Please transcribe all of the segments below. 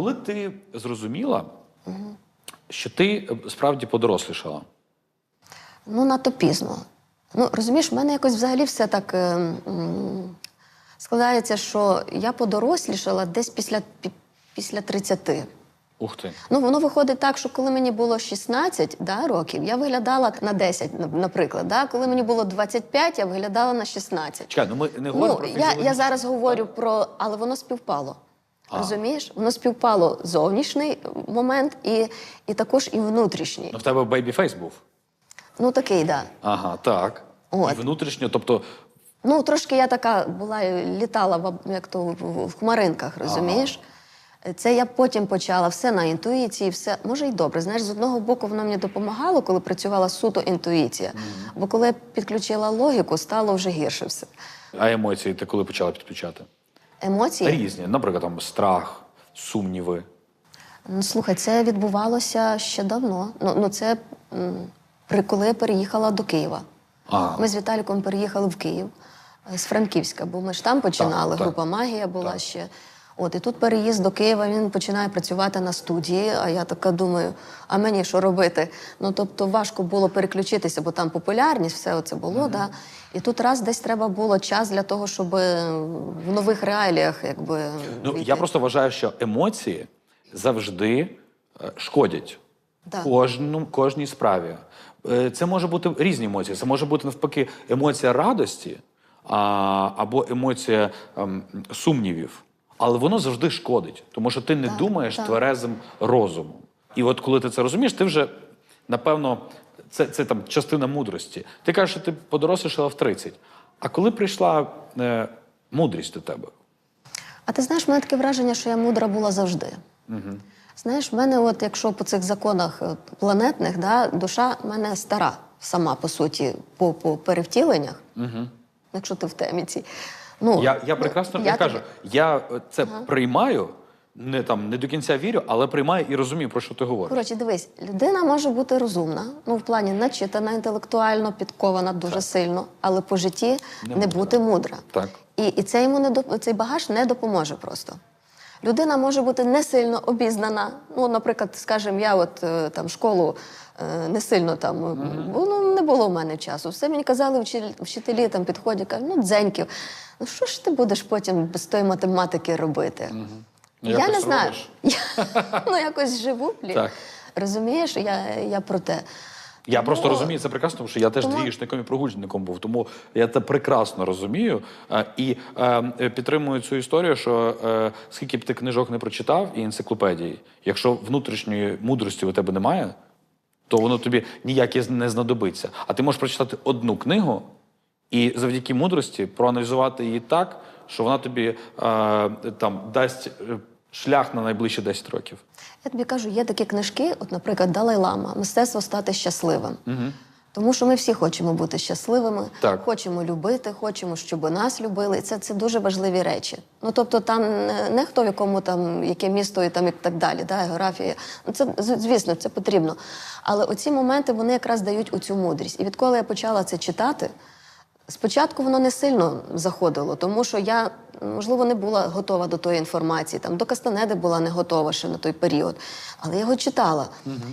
коли ти зрозуміла, що ти е, справді подорослішала? Ну, надто пізно. Ну, розумієш, в мене якось взагалі все так е, складається, що я подорослішала десь після, пі- після 30. Ух ти. Ну, воно виходить так, що коли мені було 16 да, років, я виглядала на 10, наприклад. Да? Коли мені було 25, я виглядала на 16. Чекай, ну ми не говоримо Ну, про я, я зараз говорю про, але воно співпало. Розумієш? Воно співпало зовнішній момент і, і також і внутрішній. Ну, в тебе бейбі-фейс був. Ну такий, да. Ага, так. От. І внутрішньо, тобто, Ну, трошки я така була, літала як то в, хмаринках, розумієш? Це я потім почала все на інтуїції, все може й добре. Знаєш, з одного боку воно мені допомагало, коли працювала суто інтуїція. Бо коли я підключила логіку, стало вже гірше все. а емоції ти коли почала підключати? Емоції. Різні. Наприклад, там страх, сумніви. Ну, слухай, це відбувалося ще давно. Ну, ну це м, при коли я переїхала до Києва. Ага. Ми з Віталіком переїхали в Київ е, з Франківська, бо ми ж там починали. так. Група Магія була ще. От і тут переїзд до Києва, він починає працювати на студії. А я така думаю, а мені що робити? Ну тобто важко було переключитися, бо там популярність, все це було. Да? І тут раз десь треба було час для того, щоб е, в нових реаліях, якби Ну, війти. я просто вважаю, що емоції завжди е, шкодять Так. кожному, кожній справі. Е, Це може бути різні емоції. Це може бути навпаки емоція радості а, або емоція ем, сумнівів. Але воно завжди шкодить, тому що ти не Так, думаєш так. тверезим розумом. І от коли ти це розумієш, ти вже напевно це, це там частина мудрості. Ти кажеш, що ти подорослішала в 30. А коли прийшла е, мудрість до тебе? А ти знаєш, в мене таке враження, що я мудра була завжди. Угу. Знаєш, в мене, от якщо по цих законах е, планетних, да, душа в мене стара сама, по суті, по, по перевтіленнях, угу. якщо ти в темі цій. Ну, Я, я прекрасно ну, я кажу, тобі- я це приймаю, не там не до кінця вірю, але приймаю і розумію, про що ти говориш. Коротше, дивись, людина може бути розумна, ну в плані начитана, інтелектуально, підкована дуже сильно, але по житті не, мудра. бути мудра. Так. І, і це йому не доп- цей багаж не допоможе просто. Людина може бути не сильно обізнана. Ну, наприклад, скажімо, я от е, там школу е, не сильно там, е, бо ну, не було в мене часу. Все мені казали вчителі там підходять, кажуть, ну дзеньків. Ну що ж ти будеш потім без тої математики робити? Ну, Я якось не знаю. Я, ну, якось живу, блін. Так. Розумієш, я, я про те. Я просто розумію це прекрасно, тому що я теж Тому- двієчником і прогульником був. Тому я це прекрасно розумію е, і е, е, підтримую цю історію, що е, скільки б ти книжок не прочитав і енциклопедії, якщо внутрішньої мудрості у тебе немає, то воно тобі ніяке не знадобиться. А ти можеш прочитати одну книгу і завдяки мудрості проаналізувати її так, що вона тобі е, там дасть е, шлях на найближчі 10 років. Я тобі кажу, є такі книжки, от, наприклад, Далай-Лама, мистецтво стати щасливим. Тому що ми всі хочемо бути щасливими, Так. хочемо любити, хочемо, щоб нас любили. І це, це дуже важливі речі. Ну тобто, там не, не хто в якому там яке місто і там і так далі, да, географія. Ну це звісно, це потрібно. Але оці моменти вони якраз дають оцю мудрість. І відколи я почала це читати, Спочатку воно не сильно заходило, тому що я, можливо, не була готова до тої інформації. Там до Кастанеди була не готова ще на той період. Але я його читала.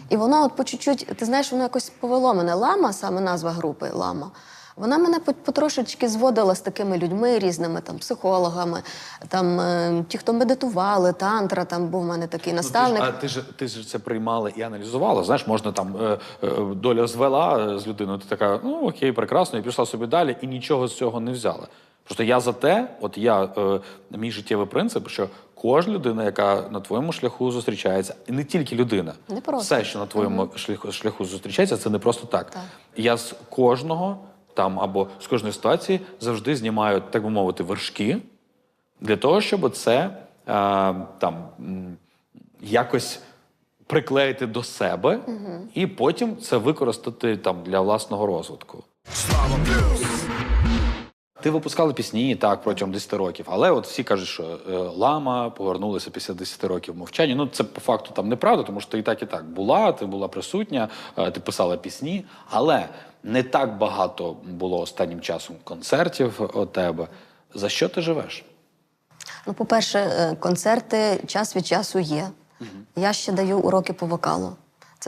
І воно от по чуть-чуть, ти знаєш, воно якось повело мене. Лама, саме назва групи Лама. Вона мене потрошечки зводила з такими людьми різними, там, психологами, там, е, ті, хто медитували, тантра, там був в мене такий наставник. Ну, ти ж, а ти ж ти ж це приймала і аналізувала. Знаєш, можна там е, е, доля звела з людиною. Ти така, ну окей, прекрасно, і пішла собі далі, і нічого з цього не взяла. Просто я за те, от я е, мій життєвий принцип, що кожна людина, яка на твоєму шляху зустрічається, і не тільки людина, Не просто. все, що на твоєму шляху, шляху зустрічається, це не просто так. Так. Я з кожного там або з кожної ситуації завжди знімають, так би мовити, вершки для того, щоб це е, там якось приклеїти до себе і потім це використати там для власного розвитку. Ти випускала пісні так протягом 10 років, але от всі кажуть, що е, лама повернулася після 10 років мовчання. Ну це по факту там неправда, тому що ти і так, і так була, ти була присутня, е, ти писала пісні, але не так багато було останнім часом концертів у тебе. За що ти живеш? Ну, по-перше, е, концерти час від часу є. Я ще даю уроки по вокалу.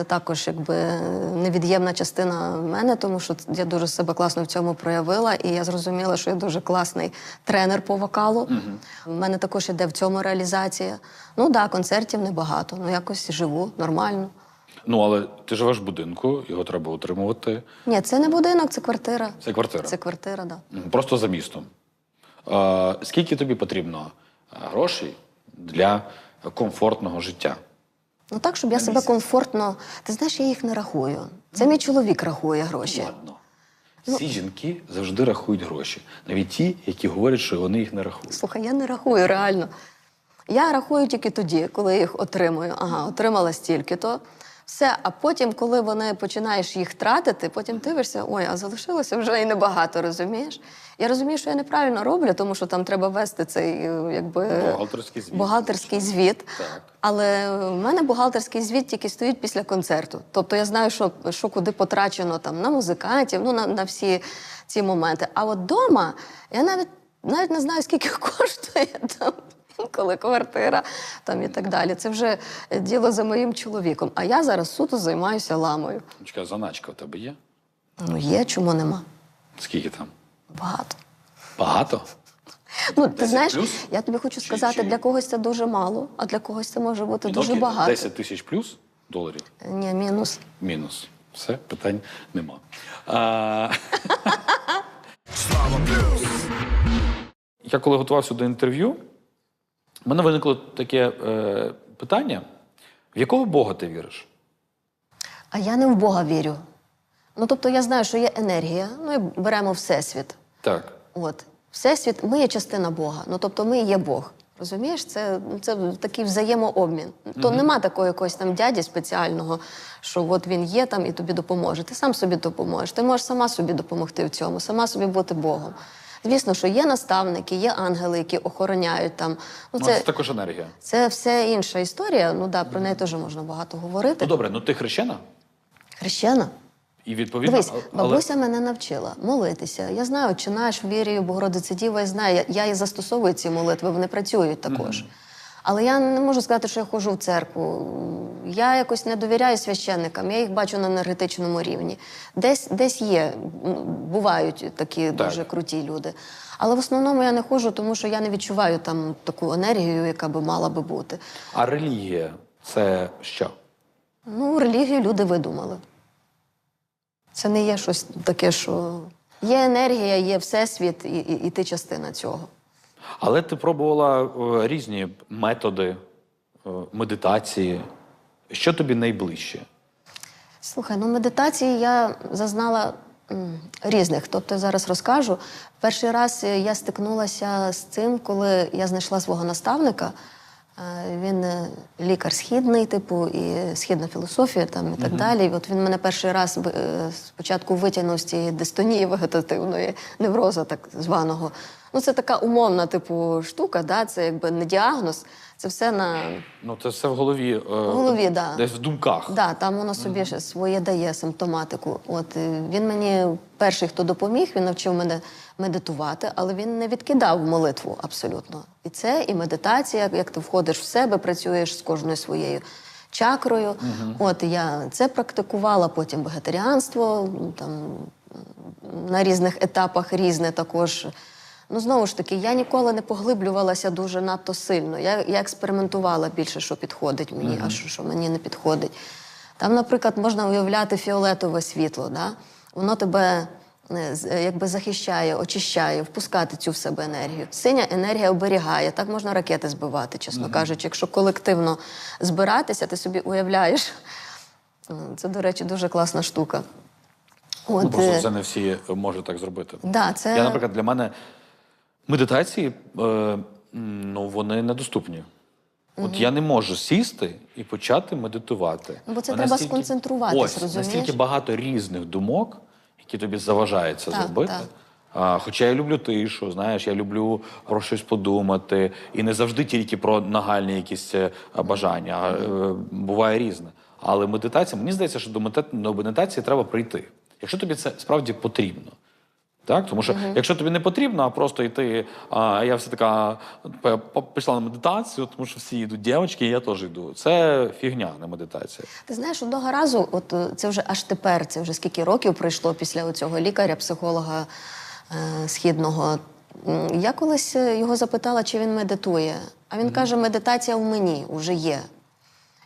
Це також якби невід'ємна частина мене, тому що я дуже себе класно в цьому проявила, і я зрозуміла, що я дуже класний тренер по вокалу. У мене також іде в цьому реалізація. Ну так, да, концертів небагато. Ну якось живу нормально. Ну, але ти живеш в будинку, його треба утримувати. Ні, це не будинок, це квартира. Це квартира. Це квартира, так. Да. Просто за містом. Е, скільки тобі потрібно е, грошей для комфортного життя? Ну так, щоб я себе комфортно. Ти знаєш, я їх не рахую. Це мій чоловік рахує гроші. Ладно. Всі жінки завжди рахують гроші. Навіть ті, які говорять, що вони їх не рахують. Слухай, я не рахую реально. Я рахую тільки тоді, коли їх отримую. Ага, отримала стільки-то. Все, а потім, коли вони починаєш їх тратити, потім дивишся, ой, а залишилося вже і небагато, розумієш? Я розумію, що я неправильно роблю, тому що там треба вести цей е, якби Бухгалтерський звіт. бухгалтерський звіт. Так. Але в мене бухгалтерський звіт тільки стоїть після концерту. Тобто я знаю, що, що куди потрачено там на музикантів, ну на, на всі ці моменти. А от вдома я навіть навіть не знаю, скільки коштує там. Інколи квартира там і так далі. Це вже діло за моїм чоловіком. А я зараз суто займаюся ламою. Чекай, заначка в тебе є? Ну є, чому нема? Скільки там? Багато. Багато? Ну, ти знаєш, плюс? я тобі хочу сказати, чи- для когось це дуже мало, а для когось це може бути дуже багато. 10 тисяч плюс доларів? Ні, мінус. Мінус. Все, питань нема. А... Я коли готувався до інтерв'ю, в мене виникло таке е, питання: в якого Бога ти віриш? А я не в Бога вірю. Ну, тобто я знаю, що є енергія, ну і беремо Всесвіт. Так. От. Всесвіт, ми є частина Бога. Ну, тобто ми є Бог. Розумієш, це, це такий взаємообмін. То нема такого якогось там дяді спеціального, що от він є там і тобі допоможе. Ти сам собі допоможеш. Ти можеш сама собі допомогти в цьому, сама собі бути Богом. Звісно, що є наставники, є ангели, які охороняють там. Ну, Ну, це, це також енергія. це все інша історія. Ну да, про неї теж можна багато говорити. Ну добре, ну ти хрещена? Хрещена. І відповідно. Дивись, але- бабуся мене навчила молитися. Я знаю, чи наш вірію Богородиці Діва, я знаю, я, я і застосовую ці молитви, вони працюють також. Але я не можу сказати, що я ходжу в церкву. Я якось не довіряю священникам, я їх бачу на енергетичному рівні. Десь, десь є, бувають такі Так. дуже круті люди. Але в основному я не ходжу, тому що я не відчуваю там таку енергію, яка би мала би бути. А релігія це що? Ну, релігію люди видумали. Це не є щось таке, що є енергія, є всесвіт, і, і, і ти частина цього. Але ти пробувала е, різні методи е, медитації. Що тобі найближче? Слухай, ну медитації я зазнала різних. Тобто зараз розкажу. Перший раз е, я стикнулася з цим, коли я знайшла свого наставника. Він лікар східний, типу, і східна філософія там і так далі. І от він мене перший раз спочатку витягнув з цієї дистонії вегетативної невроза, так званого. Ну, це така умовна, типу, штука, да? це якби не діагноз, це все на Ну, це все в голові. В голові, да. Десь в думках. Да, там воно собі ще своє дає симптоматику. От е, він мені перший, хто допоміг, він навчив мене медитувати, але він не відкидав молитву абсолютно. І це, і медитація, як ти входиш в себе, працюєш з кожною своєю чакрою. От і я це практикувала, потім вегетаріанство, там на різних етапах різне також. Ну, знову ж таки, я ніколи не поглиблювалася дуже надто сильно. Я, я експериментувала більше, що підходить мені, а що, що мені не підходить. Там, наприклад, можна уявляти фіолетове світло, да? воно тебе е, е, якби захищає, очищає, впускати цю в себе енергію. Синя енергія оберігає. Так можна ракети збивати, чесно кажучи. Якщо колективно збиратися, ти собі уявляєш. Це, до речі, дуже класна штука. От, Ну, просто е, це не всі можуть так зробити. да, це... Я, наприклад, для мене медитації, е, ну, вони недоступні. От я не можу сісти і почати медитувати. Ну, бо це Мене треба стільки- сконцентруватись, Ось, розумієш? Настільки багато різних думок, які тобі заважають це Так, зробити. так. А, хоча я люблю тишу, знаєш, я люблю про щось подумати. І не завжди тільки про нагальні якісь е, бажання, а е, буває різне. Але медитація, мені здається, що до медитації треба прийти. Якщо тобі це справді потрібно. Так, тому що якщо тобі не потрібно, а просто йти, а я все така пішла на медитацію, тому що всі йдуть дівчатки, і я теж йду. Це фігня, не медитація. Ти знаєш, одного разу, от е, це вже аж тепер, це вже скільки років пройшло після цього лікаря, психолога е, східного. Я колись е, його запитала, чи він медитує. А він каже, медитація в мені вже є.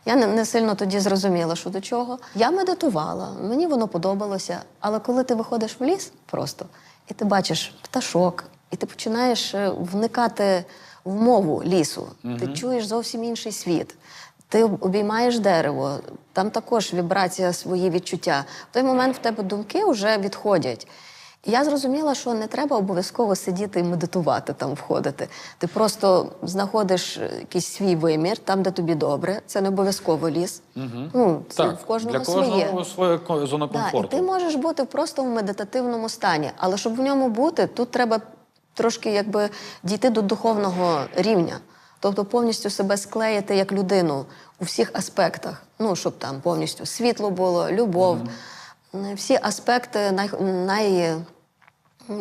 Я не, не сильно тоді зрозуміла, що до чого. Я медитувала, мені воно подобалося. Але коли ти виходиш в ліс просто, і ти бачиш пташок, і ти починаєш е, вникати в мову лісу, ти чуєш зовсім інший світ. Ти обіймаєш дерево, там також вібрація, свої відчуття. В той момент в тебе думки вже відходять. Я зрозуміла, що не треба обов'язково сидіти і медитувати там входити. Ти просто знаходиш якийсь свій вимір, там, де тобі добре. Це не обов'язково ліс. Ну, це в кожного для кожного своє. своя зона Да, і комфорту. ти можеш бути просто в медитативному стані, але щоб в ньому бути, тут треба трошки якби дійти до духовного рівня. Тобто повністю себе склеїти як людину у всіх аспектах. Ну, щоб там повністю світло було, любов, м, всі аспекти най, най,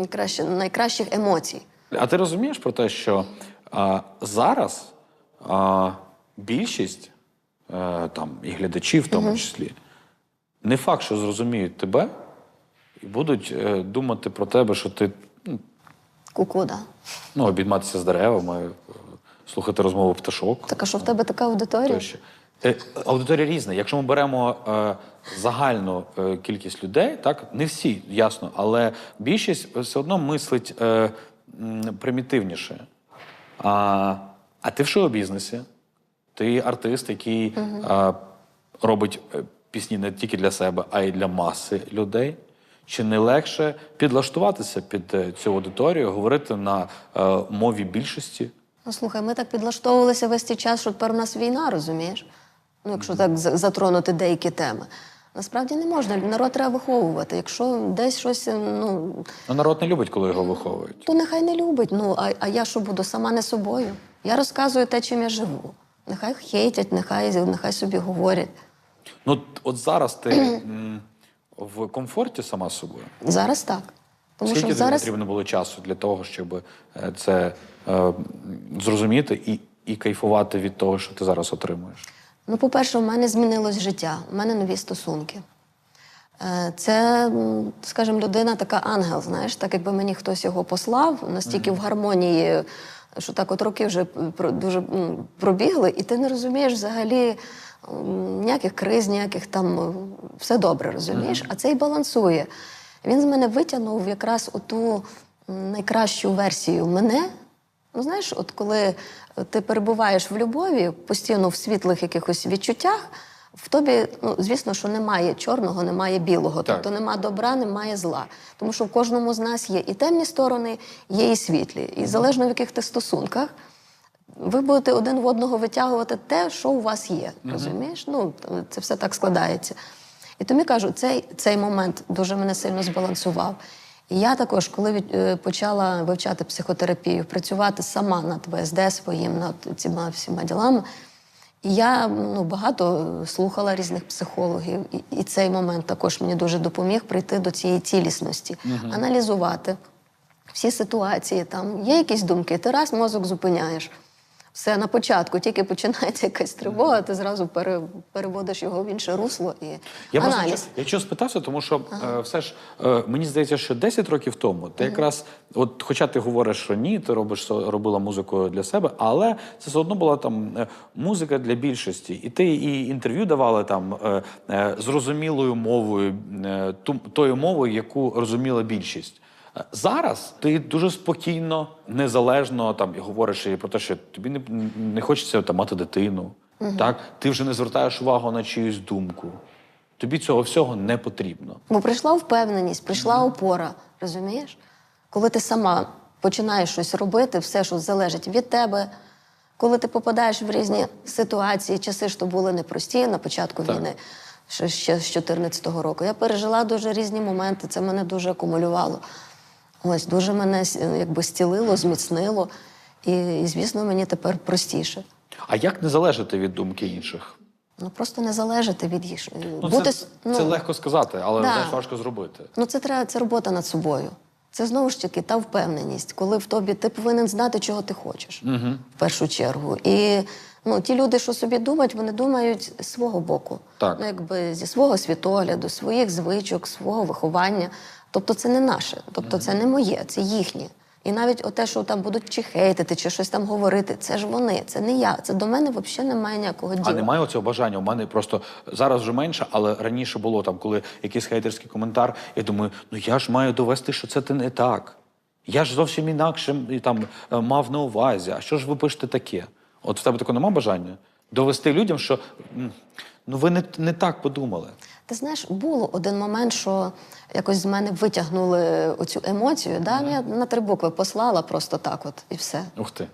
краще- найкращих емоцій. А ти розумієш про те, що а, зараз а, більшість е, там, і глядачів, в тому числі, не факт, що зрозуміють тебе і будуть е, думати про тебе, що ти ну, Ку-ку, ну, обійматися з деревами, е, слухати розмови пташок. Так а що в тебе така аудиторія? Тощо. Е, Аудиторія різна. Якщо ми беремо е, загальну е, кількість людей, так не всі, ясно, але більшість все одно мислить е, м, примітивніше. А, а ти в шоу-бізнесі, ти артист, який е, робить е, пісні не тільки для себе, а й для маси людей. Чи не легше підлаштуватися під е, цю аудиторію, говорити на е, мові більшості? Ну слухай, ми так підлаштовувалися весь цей час, що тепер у нас війна, розумієш? Ну, якщо так за- затронути деякі теми. Насправді не можна. Народ треба виховувати. Якщо десь щось, ну Ну, народ не любить, коли його виховують. то нехай не любить. Ну а, а я що буду сама не собою? Я розказую те, чим я живу. Нехай хейтять, нехай, нехай собі говорять. Ну, от зараз ти в комфорті сама з собою. Зараз так. Тому Скільки що зараз потрібно було часу для того, щоб е, це е, зрозуміти і, і кайфувати від того, що ти зараз отримуєш? Ну, по-перше, у мене змінилось життя, у мене нові стосунки. Е, Це, скажімо, людина така ангел, знаєш, так якби мені хтось його послав, настільки в гармонії, що так от роки вже дуже пробігли, і ти не розумієш взагалі ніяких криз, ніяких там все добре, розумієш? А цей балансує. Він з мене витягнув якраз оту найкращу версію мене, Ну, знаєш, от коли е, ти перебуваєш в любові, постійно в світлих якихось відчуттях, в тобі, ну, звісно, що немає чорного, немає білого. Так. Тобто немає добра, немає зла. Тому що в кожному з нас є і темні сторони, є і світлі. І залежно в яких ти стосунках, ви будете один в одного витягувати те, що у вас є. Розумієш? Ну, це все так складається. І тому кажу, цей, цей момент дуже мене сильно збалансував. І я також, коли від- е, почала вивчати психотерапію, працювати сама над ВСД своїм, над цими всіма ділами, я ну, багато слухала різних психологів, і, і цей момент також мені дуже допоміг прийти до цієї цілісності, аналізувати всі ситуації. Там є якісь думки, ти раз мозок зупиняєш. Все на початку, тільки починається якась тривога, ти зразу пере, переводиш його в інше русло і Я просто аналіз. чо- я чого спитався, тому що е, все ж е, мені здається, що 10 років тому ти якраз, от, хоча ти говориш, що ні, ти робиш робила музику для себе, але це все одно була там е, музика для більшості. І ти і інтерв'ю давала там е, е, зрозумілою мовою, е, ту, тою мовою, яку розуміла більшість. Зараз ти дуже спокійно, незалежно там і говориш і про те, що тобі не, не хочеться там мати дитину. Так, ти вже не звертаєш увагу на чиюсь думку. Тобі цього всього не потрібно. Бо прийшла впевненість, прийшла опора, розумієш? Коли ти сама починаєш щось робити, все, що залежить від тебе. Коли ти попадаєш в різні ситуації, часи то були непрості на початку Так. війни, ще, ще з 2014 року. Я пережила дуже різні моменти, це мене дуже акумулювало. Ось дуже мене якби стілило, зміцнило. І, і, звісно, мені тепер простіше. А як не залежати від думки інших? Ну просто не залежати від їх. Ну, Бути, це, ну, це легко сказати, але Да. знаєш, важко зробити. Ну, це треба, це робота над собою. Це знову ж таки та впевненість, коли в тобі ти повинен знати, чого ти хочеш в першу чергу. І ну, ті люди, що собі думають, вони думають з свого боку. Так. Ну, якби зі свого світогляду, своїх звичок, свого виховання. Тобто це не наше, тобто це не моє, це їхнє. І навіть оте, що там будуть чи хейтити, чи щось там говорити, це ж вони, це не я. Це до мене взагалі немає ніякого діла. А немає оцього бажання. У мене просто зараз вже менше, але раніше було там, коли якийсь хейтерський коментар, я думаю, ну я ж маю довести, що це не так. Я ж зовсім інакше там е, мав на увазі. А що ж ви пишете таке? От в тебе такого нема бажання? Довести людям, що ну ви не, не так подумали. Ти знаєш, було один момент, що якось з мене витягнули оцю емоцію. Да? Я на три букви послала просто так, от і все. Ух ти.